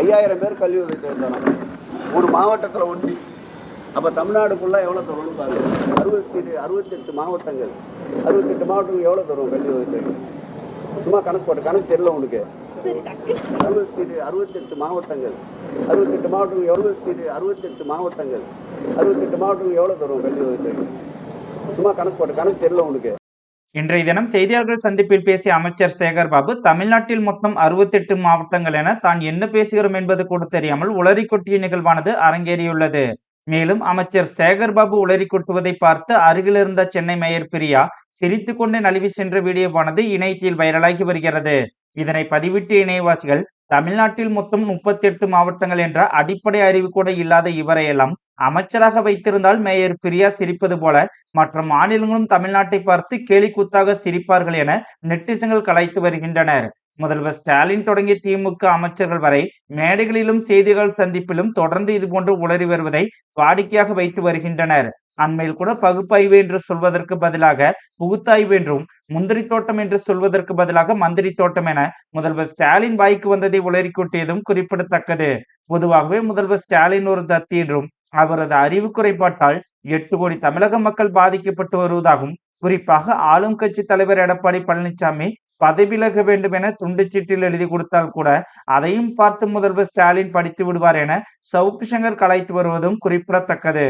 ஐயாயிரம் பேர் கல்வி உதவித்தொகை தரோம் ஒரு மாவட்டத்தில் ஒண்டி. அப்போ தமிழ்நாடு ஃபுல்லாக எவ்வளோ தரும்னு பாருங்க. அறுபத்தி அறுபத்தெட்டு மாவட்டங்கள். அறுபத்தெட்டு மாவட்டங்கள் எவ்வளோ தரும் கல்வி உதவித்தொகை சும்மா கணக்கு போட்டு கணக்கு தெரியல உனக்கு அறுபத்தி அறுபத்தெட்டு மாவட்டங்கள். அறுபத்தெட்டு மாவட்டங்கள் அறுபத்தி அறுபத்தெட்டு மாவட்டங்கள். அறுபத்தெட்டு மாவட்டங்கள் எவ்வளோ தரும் கல்வி உதவித்தொகை சும்மா கணக்கு போட்டு கணக்கு தெரியல உனக்கு இன்றைய தினம் செய்தியாளர்கள் சந்திப்பில் பேசிய அமைச்சர் சேகர் பாபு தமிழ்நாட்டில் மொத்தம் அறுபத்தெட்டு மாவட்டங்கள் என தான் என்ன பேசுகிறோம் என்பது கூட தெரியாமல் உளறி கொட்டிய நிகழ்வானது அரங்கேறியுள்ளது. மேலும் அமைச்சர் சேகர் பாபு உளறி கொட்டுவதை பார்த்து அருகில் இருந்த சென்னை மேயர் பிரியா சிரித்து கொண்டு நழுவி சென்ற வீடியோவானது இணையத்தில் வைரலாகி வருகிறது. இதனை பதிவிட்டு இணையவாசிகள் தமிழ்நாட்டில் மொத்தம் முப்பத்தி எட்டு மாவட்டங்கள் என்ற அடிப்படை அறிவு கூட இல்லாத இவரையெல்லாம் அமைச்சராக வைத்திருந்தால் மேயர் பிரியா சிரிப்பது போல மற்ற மாநிலங்களும் தமிழ்நாட்டை பார்த்து கேலி கூத்தாக சிரிப்பார்கள் என நெட்டிசன்கள் கலைத்து வருகின்றனர். முதல்வர் ஸ்டாலின் தொடங்கிய திமுக அமைச்சர்கள் வரை மேடைகளிலும் செய்திகள் சந்திப்பிலும் தொடர்ந்து இதுபோன்று உளறி வருவதை வாடிக்கையாக வைத்து வருகின்றனர். அண்மையில் கூட பகுப்பாய்வு என்று சொல்வதற்கு பதிலாக புகுத்தாய்வு என்றும் முந்திரி தோட்டம் என்று சொல்வதற்கு பதிலாக மந்திரி தோட்டம் என முதல்வர் ஸ்டாலின் வாய்க்கு வந்ததை உளறிக்கொட்டியதும் குறிப்பிடத்தக்கது. பொதுவாகவே முதல்வர் ஸ்டாலின் ஒரு தத்தி என்றும் அவரது அறிவு குறைபாட்டால் எட்டு கோடி தமிழக மக்கள் பாதிக்கப்பட்டு வருவதாகவும் குறிப்பாக ஆளும் கட்சி தலைவர் எடப்பாடி பழனிசாமி பதவி விலக வேண்டும் என துண்டுச்சீட்டில் எழுதி கொடுத்தால் கூட அதையும் பார்த்து முதல்வர் ஸ்டாலின் படித்து விடுவார் என சவுக்கு சங்கர் கலைத்து வருவதும் குறிப்பிடத்தக்கது.